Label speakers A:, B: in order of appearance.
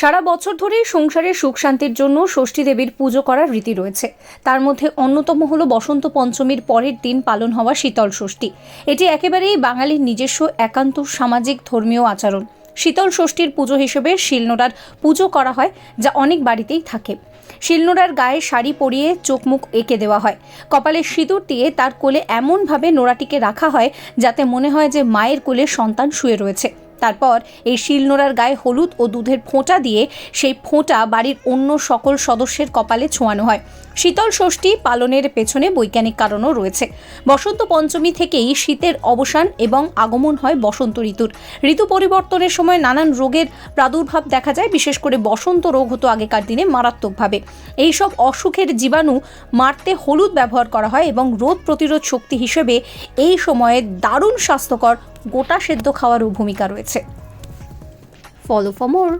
A: সারা বছর ধরেই সংসারের সুখ শান্তির জন্য ষষ্ঠী দেবীর পুজো করার রীতি রয়েছে। তার মধ্যে অন্যতম হলো বসন্ত পঞ্চমীর পরের দিন পালন হওয়া শীতল ষষ্ঠী। এটি একেবারেই বাঙালির নিজস্ব, একান্ত, সামাজিক, ধর্মীয় আচরণ। শীতল ষষ্ঠীর পুজো হিসেবে শিলনোড়ার পুজো করা হয়, যা অনেক বাড়িতেই থাকে। শিলনোড়ার গায়ে শাড়ি পরিয়ে চোখ মুখ এঁকে দেওয়া হয়। কপালে সিঁদুর দিয়ে তার কোলে এমনভাবে নোড়াটিকে রাখা হয়, যাতে মনে হয় যে মায়ের কোলে সন্তান শুয়ে রয়েছে। তারপর এই শিলনোড়ার গায়ে হলুদ ও দুধের ফোঁটা দিয়ে সেই ফোঁটা বাড়ির অন্য সকল সদস্যের কপালে ছোঁয়ানো হয়। শীতল ষষ্ঠী পালনের পেছনে বৈজ্ঞানিক কারণও রয়েছে। বসন্ত পঞ্চমী থেকেই শীতের অবসান এবং আগমন হয় বসন্ত ঋতুর। ঋতু পরিবর্তনের সময় নানান রোগের প্রাদুর্ভাব দেখা যায়, বিশেষ করে বসন্ত রোগ হতো আগেকার দিনে মারাত্মকভাবে। এইসব অসুখের জীবাণু মারতে হলুদ ব্যবহার করা হয় এবং রোগ প্রতিরোধ শক্তি হিসেবে এই সময়ে দারুণ স্বাস্থ্যকর গোটা সেদ্ধ খাওয়ারও ভূমিকা রয়েছে। Follow for more